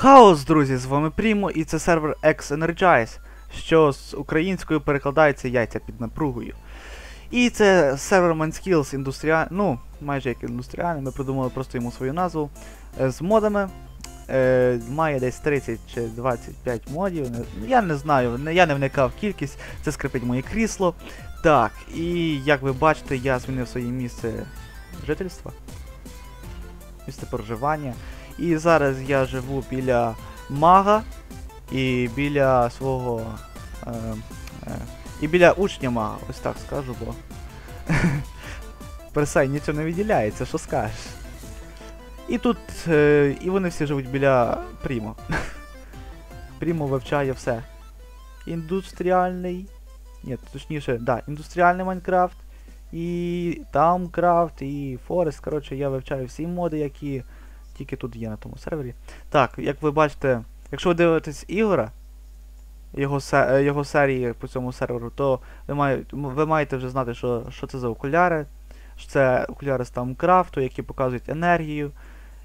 Хаос, друзі, з вами Прімо і це сервер X Energize, що з українською перекладається яйця під напругою. І це сервер ManSkills індустріальний, ну, майже як індустріальний, ми придумали просто йому свою назву. е, З модами. Е, має десь 30 чи 25 модів. я не знаю, я не вникав кількість, це скрипить моє крісло. Так, і як ви бачите, я змінив своє місце жительства. Місце проживання. І зараз я живу біля мага і біля свого. Е, е, і біля учня мага, ось так скажу, бо. Персай нічого не виділяється, що скажеш. І тут. Е, і вони всі живуть біля Прімо. Прімо вивчає все. Індустріальний. Ні, точніше, да, індустріальний Майнкрафт. І Тамкрафт, і Форест. Коротше, я вивчаю всі моди, які тільки тут є на тому сервері. Так, як ви бачите, якщо ви дивитесь Ігора, його, е, його серії по цьому серверу, то ви, має, ви маєте вже знати, що, що це за окуляри. Що це окуляри з Тамкрафту, які показують енергію.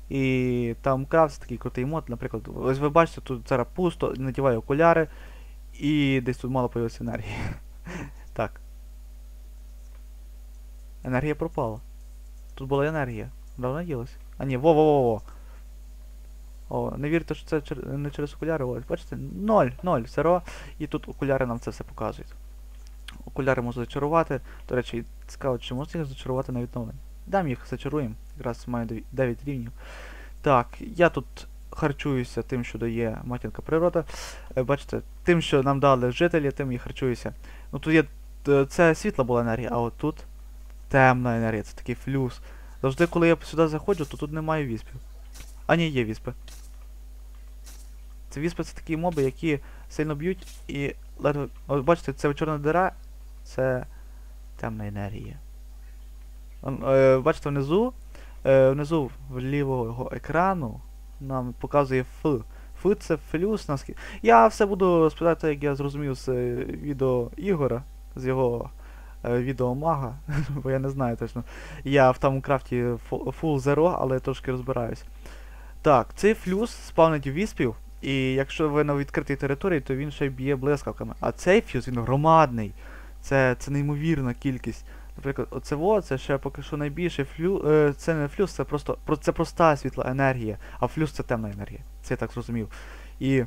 І Тамкрафт це такий крутий мод, наприклад. Ось ви бачите, тут зараз пусто, надіваю окуляри, і десь тут мало появилося енергії. так. Енергія пропала. Тут була енергія. Давно ділась? А ні, во-во-во-во. О, не вірте, що це чер- не через окуляри. Ось, бачите? Ноль, ноль, зеро. І тут окуляри нам це все показують. Окуляри можуть зачарувати. До речі, цікаво, чи можна їх зачарувати на відновлення? Дам їх зачаруємо. Якраз маю 9 рівнів. Так, я тут харчуюся тим, що дає матінка природа. Е, Бачите, тим, що нам дали жителі, тим і харчуюся. Ну тут є. е, Це світла була енергія, а от тут темна енергія, це такий флюс. Завжди, коли я сюди заходжу, то тут немає віспів. А ні, є віспи. Це віспи це такі моби, які сильно б'ють і. От бачите, це чорна дира, це темна енергія. Е, бачите, внизу, е, внизу лівого екрану нам показує Ф. Ф це флюс наскільки. Я все буду розповідати, як я зрозумів з е, відео Ігора, з його відео мага, бо я не знаю точно. Я в тому крафті full zero, але я трошки розбираюсь. Так, цей флюс спавнить віспів, і якщо ви на відкритій території, то він ще й б'є блискавками. А цей фьюз, він громадний. Це, це неймовірна кількість. Наприклад, оце во, це ще поки що найбільше флю. Е, це не флюс, це просто це проста світла енергія, а флюс це темна енергія. Це я так зрозумів. І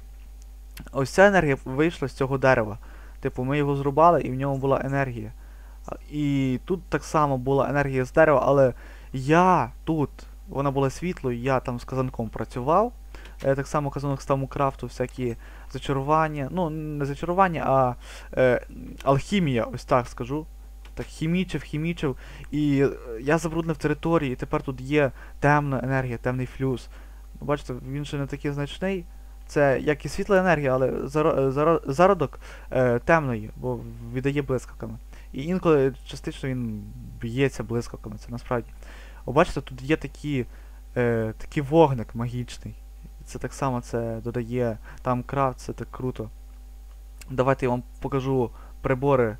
ось ця енергія вийшла з цього дерева. Типу, ми його зрубали і в ньому була енергія. І тут так само була енергія з дерева, але я тут, вона була світлою, я там з казанком працював. Е, так само казанок з тому крафту, всякі зачарування. Ну, не зачарування, а е, алхімія, ось так скажу. Так, хімічив, хімічив. І е, я забруднив території, і тепер тут є темна енергія, темний флюс. Бачите, він ще не такий значний. Це як і світла енергія, але заро- зародок е, темної, бо віддає блискавками. І інколи частично він б'ється блискавками, це насправді. О, бачите, тут є такі, е, такий вогник магічний. Це так само це додає там крафт, це так круто. Давайте я вам покажу прибори.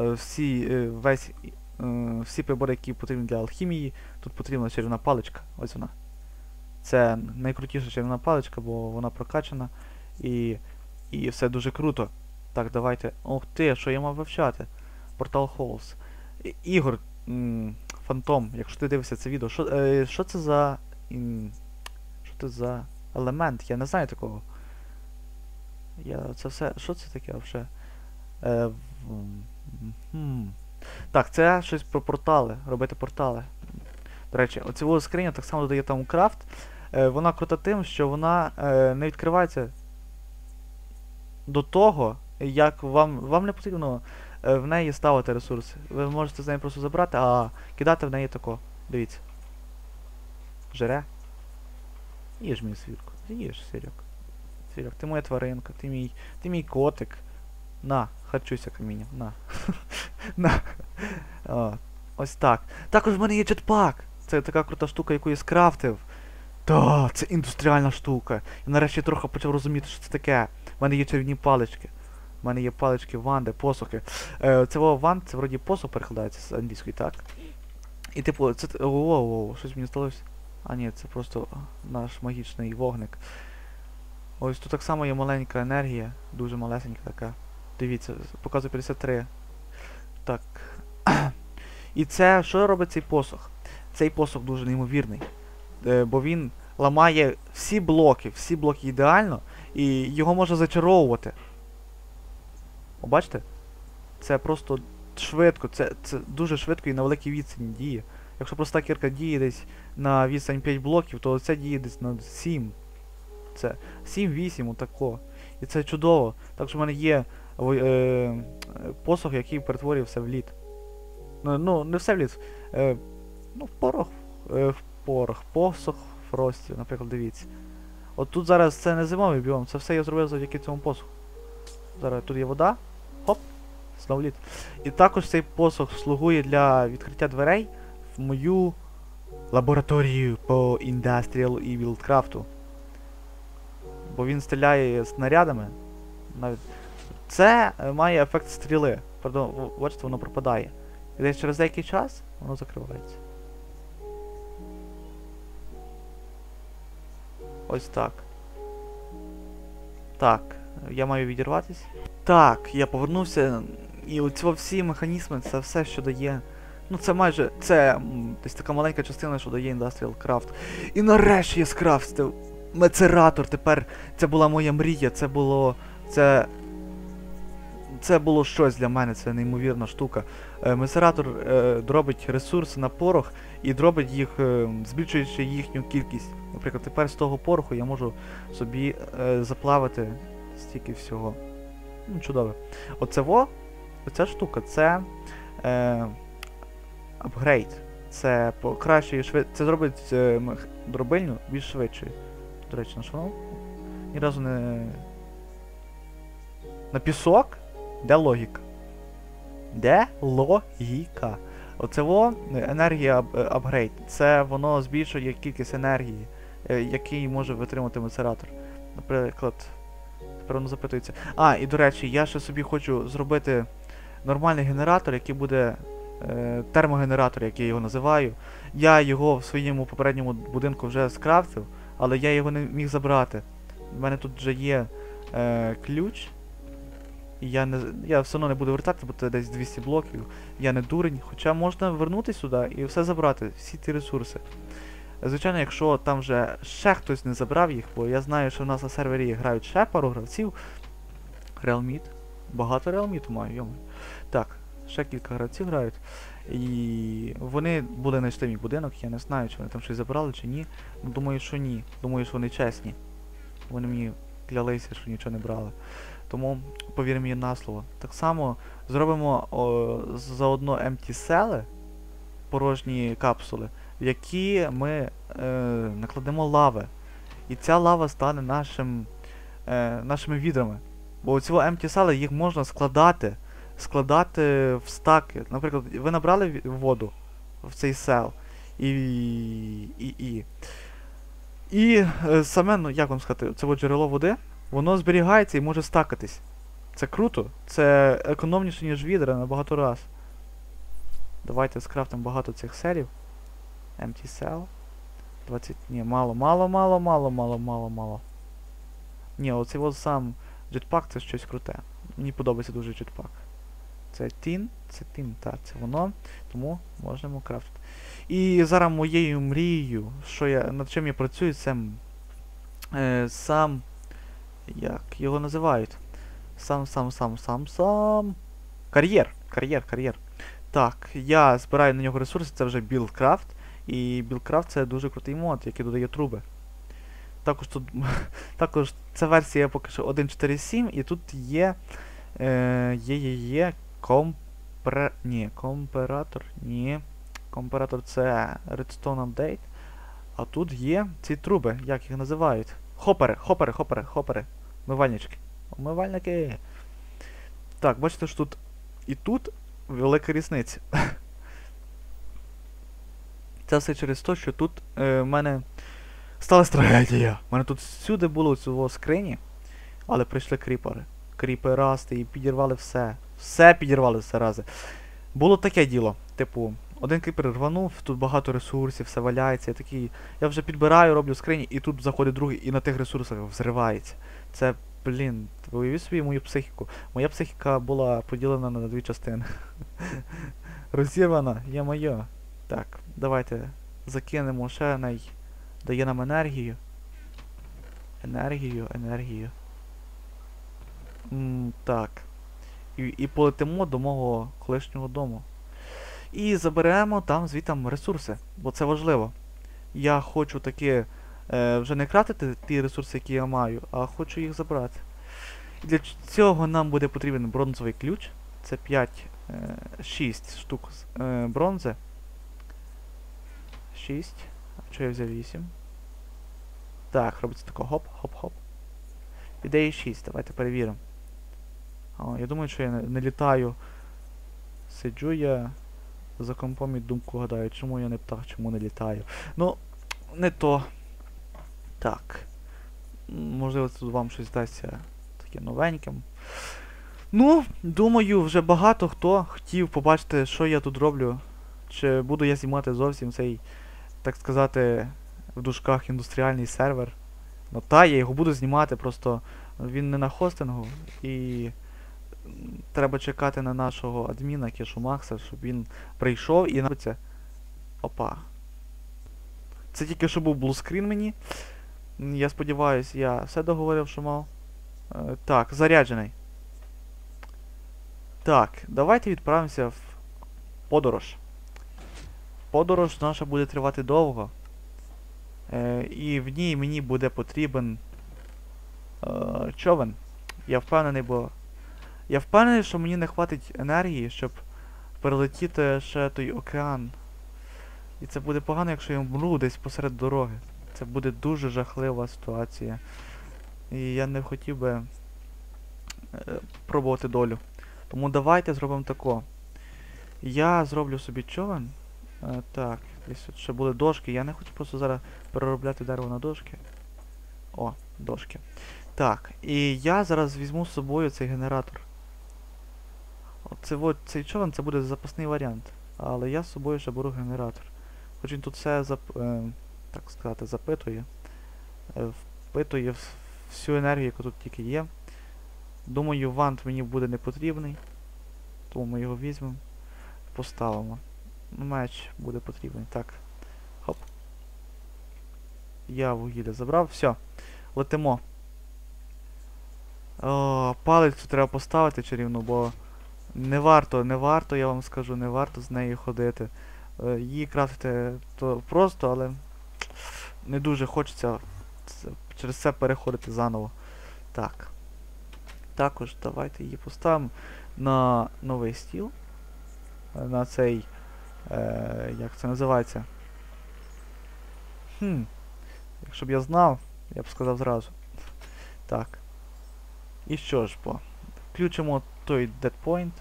Е, всі, е, весь, е, всі прибори, які потрібні для алхімії. Тут потрібна чарівна паличка. Ось вона. Це найкрутіша чарівна паличка, бо вона прокачана. І, і все дуже круто. Так, давайте. Ох ти, що я мав вивчати? Портал Halls. Ігор, Фантом, якщо ти дивишся це відео, що, е, це за. Що це за елемент? Я не знаю такого. Я це все. Що це таке взагалі? Е, Так, це щось про портали. Робити портали. До речі, оцю скриню так само додає там крафт. Е, вона крута тим, що вона е, не відкривається до того, як вам, вам не потрібно в неї ставити ресурси. Ви можете з неї просто забрати, а кидати в неї тако. Дивіться. Жере. Їж мій свірку. Їж, Сірок. Сірок, ти моя тваринка, ти мій. Ти мій котик. На, харчуйся камінням. На. На. О, ось так. Також в мене є джетпак. Це така крута штука, яку я скрафтив. Та, це індустріальна штука. Я нарешті трохи почав розуміти, що це таке. У мене є чарівні палички. У мене є палички ванди, посохи. Е, це во, ванд, це вроді посох перекладається з англійської, так? І типу, це. воу, щось мені сталося. А ні, це просто наш магічний вогник. Ось тут так само є маленька енергія, дуже малесенька така. Дивіться, показує 53. Так. І це, що робить цей посох? Цей посох дуже неймовірний. Е, бо він ламає всі блоки, всі блоки ідеально, і його можна зачаровувати. О, бачите? Це просто швидко, це, це дуже швидко і на великій відстані діє. Якщо проста кірка діє десь на відстань 5 блоків, то це діє десь на 7. Це 7-8, отако. І це чудово. Так що в мене є во- е, посох, який перетворює все в лід. Ну, ну не все в лід. Е, ну, в порох. Е, в порох. Посох фрості, наприклад, дивіться. От тут зараз це не зимовий біом, це все я зробив завдяки цьому посуху. Зараз тут є вода. Хоп, знов лід. І також цей посох слугує для відкриття дверей в мою лабораторію по Industrial і Wildcraft. Бо він стріляє снарядами. Навіть. Це має ефект стріли. Пардон, бачите, воно пропадає. І десь через деякий час воно закривається. Ось так. Так, я маю відірватись. Так, я повернувся. І оці всі механізми, це все, що дає. Ну, це майже. Це десь така маленька частина, що дає Industrial Craft. І нарешті я скрафтив мецератор. Тепер це була моя мрія, це було. Це. Це було щось для мене, це неймовірна штука. Е, Мецератор е, дробить ресурси на порох і дробить їх, е, збільшуючи їхню кількість. Наприклад, тепер з того пороху я можу собі е, заплавити стільки всього. Ну, чудово. Оце во, оця штука, це е, апгрейд. Це покращує швид... Це зробить е, дробильню більш швидшою. До речі, на що? Ні разу не. На пісок? Де логіка? Де логіка? Оце во енергія е, апгрейд. Це воно збільшує кількість енергії, е, який може витримати мецератор. Наприклад, тепер воно запитується. А, і до речі, я ще собі хочу зробити нормальний генератор, який буде е, термогенератор, як я його називаю. Я його в своєму попередньому будинку вже скрафтив, але я його не міг забрати. У мене тут вже є е, ключ. І я не. Я все одно не буду вертати, бо це десь 200 блоків. Я не дурень. Хоча можна вернутися сюди і все забрати, всі ті ресурси. Звичайно, якщо там вже ще хтось не забрав їх, бо я знаю, що в нас на сервері грають ще пару гравців. Realmeet. Багато Realmeet маю, йому. Так, ще кілька гравців грають. І вони були знайшли мій будинок, я не знаю, чи вони там щось забрали чи ні. Ну, думаю, що ні. Думаю, що вони чесні. Вони мені клялися, що нічого не брали. Тому повір мені на слово. Так само зробимо о, заодно empty cell, порожні капсули, в які ми е, накладемо лави. І ця лава стане нашим, е, нашими відрами. Бо ці empty cell, їх можна складати, складати в стаки. Наприклад, ви набрали воду в цей сел. І. І. І. І е, саме, ну як вам сказати, це джерело води, воно зберігається і може стакатись. Це круто. Це економніше, ніж відра на багато раз. Давайте скрафтимо багато цих селів. Empty cell. 20. Ні, мало, мало, мало, мало, мало, мало, мало. Ні, оцей от сам jetpack це щось круте. Мені подобається дуже jetpack. Це тін, це тін, так, це воно. Тому можемо крафтити. І зараз моєю мрією, що я, над чим я працюю, це е, сам. Як його називають? Сам, сам, сам, сам, сам. Кар'єр. Кар'єр, кар'єр. Так, я збираю на нього ресурси, це вже Buildcraft. І Buildcraft це дуже крутий мод, який додає труби. Також тут. також ця версія поки що 1.4.7, і тут є. Е, є, є, є. Компре... Ні, комператор. Ні. Компаратор це Redstone Update. А тут є ці труби, як їх називають? Хопери, хопери, хопери, хопери. Умивальнички. Умивальники. Так, бачите, що тут і тут велика різниця. Це все через те, що тут е, в мене сталася трагедія. У мене тут всюди було цього скрині, але прийшли кріпери. Кріперасти і підірвали все. Все підірвали все рази. Було таке діло. Типу, один кріпер рванув, тут багато ресурсів, все валяється. Я такий. Я вже підбираю, роблю скрині, і тут заходить другий і на тих ресурсах взривається. Це, блін, уявіть собі мою психіку. Моя психіка була поділена на дві частини. Розірвана, є моє. Так, давайте закинемо ще най. Дає нам енергію. Енергію, енергію. М, так. І, і полетимо до мого колишнього дому. І заберемо там звітам ресурси, бо це важливо. Я хочу таки е, вже не кратити ті ресурси, які я маю, а хочу їх забрати. І для цього нам буде потрібен бронзовий ключ. Це 5, е, 6 штук е, бронзи. 6. А чого я взяв 8? Так, робиться тако хоп-хоп-хоп. Ідеї 6, давайте перевіримо. О, я думаю, що я не, літаю. Сиджу я за компом і думку гадаю, чому я не птах, чому не літаю. Ну, не то. Так. Можливо, тут вам щось здасться таке новеньким. Ну, думаю, вже багато хто хотів побачити, що я тут роблю. Чи буду я знімати зовсім цей, так сказати, в дужках індустріальний сервер. Ну та, я його буду знімати, просто він не на хостингу і треба чекати на нашого адміна Кешу Макса, щоб він прийшов і набиться. Опа. Це тільки що був блускрін мені. Я сподіваюся, я все договорив, що мав. Е, так, заряджений. Так, давайте відправимося в подорож. Подорож наша буде тривати довго. Е, і в ній мені буде потрібен е, човен. Я впевнений, бо. Я впевнений, що мені не хватить енергії, щоб перелетіти ще той океан. І це буде погано, якщо я вмру десь посеред дороги. Це буде дуже жахлива ситуація. І я не хотів би е, пробувати долю. Тому давайте зробимо тако. Я зроблю собі човен. Е, так, тут ще були дошки. Я не хочу просто зараз переробляти дерево на дошки. О, дошки. Так, і я зараз візьму з собою цей генератор. Оце от, цей човен це буде запасний варіант. Але я з собою ще беру генератор. Хоч він тут все зап, е, так сказати, запитує. Е, впитує всю енергію, яка тут тільки є. Думаю, вант мені буде не потрібний. Тому ми його візьмемо. Поставимо. Ну, Меч буде потрібний. Так. Хоп. Я вугілля забрав. Все. Летимо. О, палицю треба поставити чарівну, бо не варто, не варто, я вам скажу, не варто з нею ходити. Е, Її крафтити то просто, але не дуже хочеться через це переходити заново. Так. Також давайте її поставимо на новий стіл. Е, На цей. Е, як це називається? Хм. Якщо б я знав, я б сказав зразу. Так. І що ж бо? Включимо той dead point.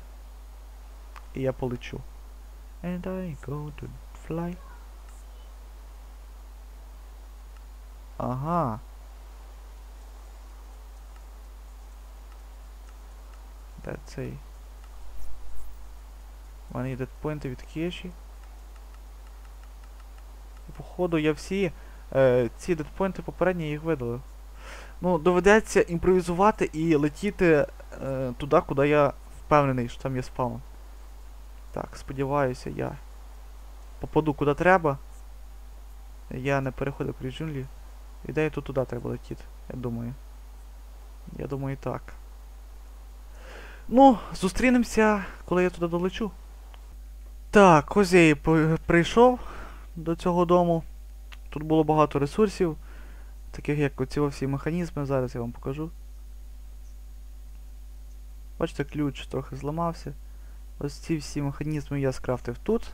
І я полечу. And I go to fly. Ага. Де цей? У мене є від кеші. І походу я всі е, ці дедпойнти попередні їх видалив. Ну, доведеться імпровізувати і летіти е, туди, куди я впевнений, що там є спаун. Так, сподіваюся, я попаду куди треба. Я не переходив крізь джунглі. Ідея тут туди треба летіти, я думаю. Я думаю так. Ну, зустрінемося, коли я туди долечу. Так, ось я і прийшов до цього дому. Тут було багато ресурсів, таких як оці всі механізми, зараз я вам покажу. Бачите, ключ трохи зламався. Ось ці всі механізми я скрафтив тут.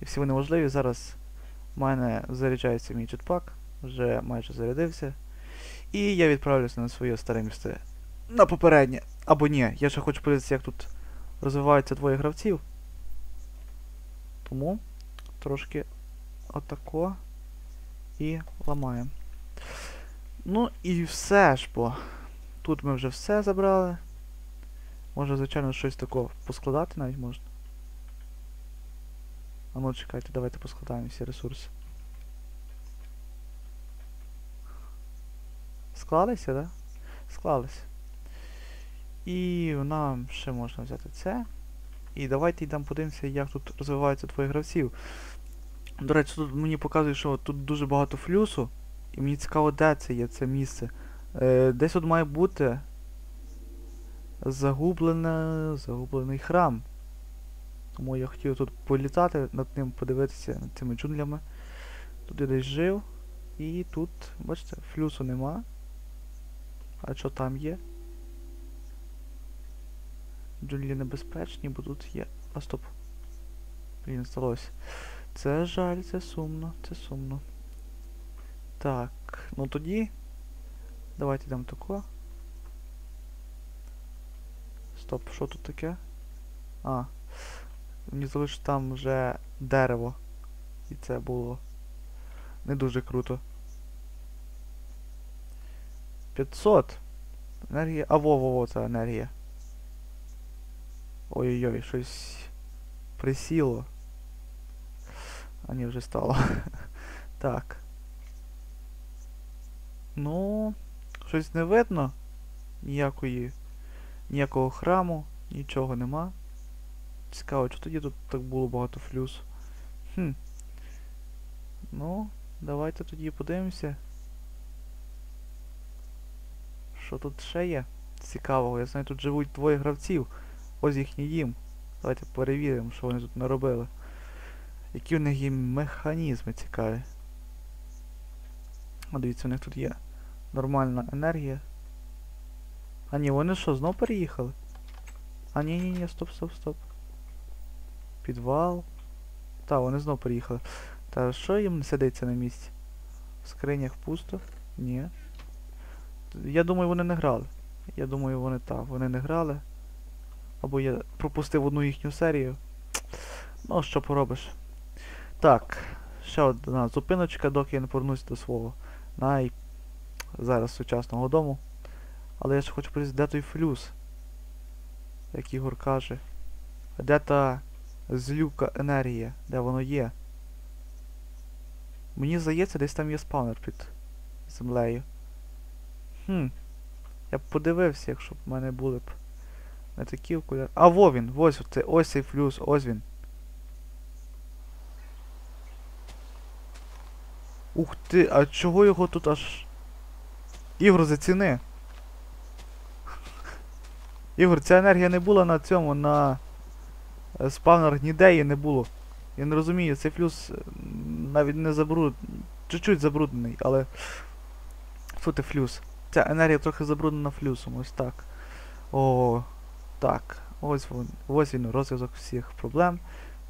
І всі вони важливі. Зараз в мене заряджається мій джетпак, вже майже зарядився. І я відправлюся на своє старе місце. На попереднє. Або ні, я ще хочу подивитися, як тут розвиваються двоє гравців. Тому трошки отако і ламаємо. Ну і все ж бо. Тут ми вже все забрали. Може, звичайно, щось такого поскладати навіть можна. А ну чекайте, давайте поскладаємо всі ресурси. Склалися, да? Склалися. І нам ще можна взяти це. І давайте йдемо подивимося, як тут розвиваються твої гравців. До речі, тут мені показує, що тут дуже багато флюсу. І мені цікаво, де це є, це місце. Е, десь тут має бути загублене, загублений храм. Тому я хотів тут політати над ним, подивитися над цими джунглями. Тут я десь жив. І тут, бачите, флюсу нема. А що там є? Джунглі небезпечні, бо тут є. А стоп. Блін, сталося. Це жаль, це сумно, це сумно. Так, ну тоді. Давайте йдемо тако. Стоп, що тут таке? А. Мені що там вже дерево. І це було не дуже круто. 500. Енергія. А во-во-во, це енергія. Ой-ой-ой, щось присіло. А ні, вже стало. так. Ну, щось не видно. Ніякої. Ніякого храму, нічого нема. Цікаво, що тоді тут так було багато флюс. Хм. Ну, давайте тоді подивимося. Що тут ще є? Цікавого. Я знаю, тут живуть двоє гравців. Ось їхній дім. Давайте перевіримо, що вони тут наробили. Які в них є механізми цікаві. О, дивіться, у них тут є нормальна енергія. А ні, вони що, знов переїхали? А ні, ні, ні, стоп, стоп, стоп. Підвал. Та, вони знов переїхали. Та що їм не сидиться на місці? В скринях пусто? Ні. Я думаю, вони не грали. Я думаю, вони так, вони не грали. Або я пропустив одну їхню серію. Ну, що поробиш. Так, ще одна зупиночка, доки я не повернусь до свого най зараз сучасного дому. Але я ще хочу подивитися, де той флюс. Як Ігор каже. Де та злюка енергія? Де воно є? Мені здається, десь там є спаунер під землею. Хм. Я б подивився, якщо б в мене були б не такі окуляри. А, во він! Ось це, ось цей флюс, ось він. Ух ти, а чого його тут аж... Ігор, заціни. Ігор, ця енергія не була на цьому, на е, спавнер ніде не було. Я не розумію, цей флюс е, навіть не забруд... Чуть-чуть забруднений, але... Що ти флюс? Ця енергія трохи забруднена флюсом, ось так. О, так. Ось він, ось він розв'язок всіх проблем.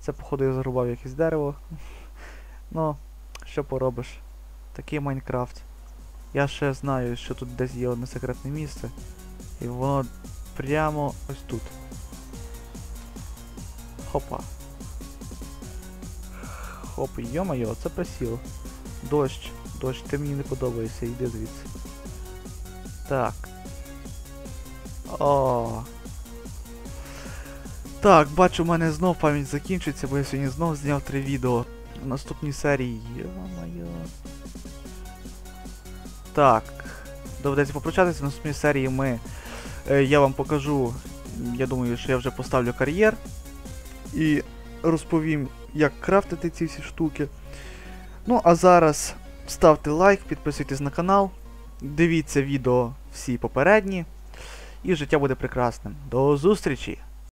Це, походу, я зарубав якесь дерево. ну, що поробиш? Такий Майнкрафт. Я ще знаю, що тут десь є одне секретне місце. І воно прямо ось тут. Хопа. Хоп, йо-моє, це присіло. Дощ, дощ, ти мені не подобаєшся, йди звідси. Так. О. Так, бачу, у мене знов пам'ять закінчується, бо я сьогодні знов зняв три відео. В наступній серії. Йо-моє. Так. Доведеться попрощатися. В наступній серії ми. Е, я вам покажу. Я думаю, що я вже поставлю кар'єр. І розповім, як крафтити ці всі штуки. Ну, а зараз ставте лайк, підписуйтесь на канал. Дивіться відео всі попередні. І життя буде прекрасним. До зустрічі!